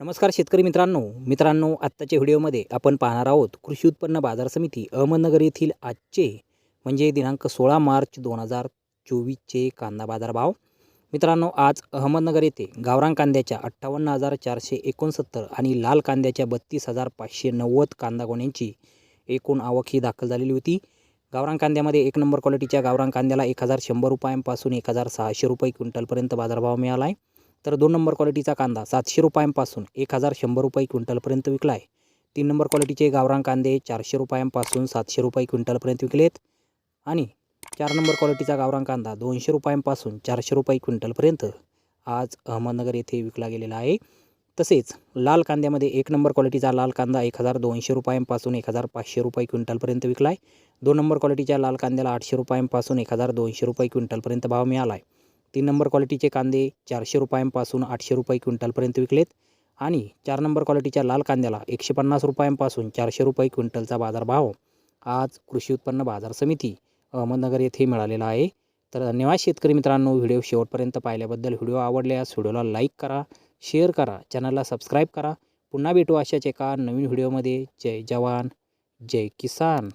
नमस्कार शेतकरी मित्रांनो. मित्रांनो आत्ताच्या व्हिडिओमध्ये आपण पाहणार आहोत कृषी उत्पन्न बाजार समिती अहमदनगर येथील आजचे म्हणजे दिनांक सोळा मार्च दोन हजार चोवीसचे कांदा बाजार भाव मित्रांनो आज अहमदनगर येथे गावरान कांद्याच्या अठ्ठावन्न हजार चारशे एकोणसत्तर आणि लाल कांद्याच्या बत्तीस हजार पाचशे नव्वद कांदा गोण्यांची एकूण आवक ही दाखल झालेली होती. गावरान कांद्यामध्ये एक नंबर क्वालिटीच्या गावरान कांद्याला एक हजार शंभर रुपयांपासून एक हजार सहाशे रुपये क्विंटलपर्यंत बाजारभाव मिळाला आहे. तर दोन नंबर क्वालिटीचा कांदा सातशे रुपयांपासून एक हजार शंभर रुपये क्विंटलपर्यंत विकला आहे तीन नंबर क्वालिटीचे गावरान कांदे चारशे रुपयांपासून सातशे रुपये क्विंटलपर्यंत विकलेत. आणि चार नंबर क्वालिटीचा गावरान कांदा दोनशे रुपयांपासून चारशे रुपये क्विंटलपर्यंत आज अहमदनगर येथे विकला गेलेला आहे. तसेच लाल कांद्यामध्ये एक नंबर क्वालिटीचा लाल कांदा एक हजार दोनशे रुपयांपासून एक हजार पाचशे रुपये क्विंटलपर्यंत विकला आहे दोन नंबर क्वालिटीच्या लाल कांद्याला आठशे रुपयांपासून एक हजार दोनशे रुपये क्विंटलपर्यंत भाव मिळाला आहे तीन नंबर क्वालिटीचे कांदे चारशे रुपयांपासून आठशे रुपये क्विंटलपर्यंत विकलेत. आणि चार नंबर क्वालिटीच्या लाल कांद्याला एकशे पन्नास रुपयांपासून चारशे रुपये क्विंटलचा बाजारभाव. आज कृषी उत्पन्न बाजार समिती अहमदनगर येथे मिळालेला आहे. तर धन्यवाद शेतकरी मित्रांनो व्हिडिओ शेवटपर्यंत पाहिल्याबद्दल. व्हिडिओ आवडल्यास व्हिडिओला लाईक करा शेअर करा चॅनलला सबस्क्राईब करा. पुन्हा भेटू अशाच एका नवीन व्हिडिओमध्ये. जय जवान जय किसान.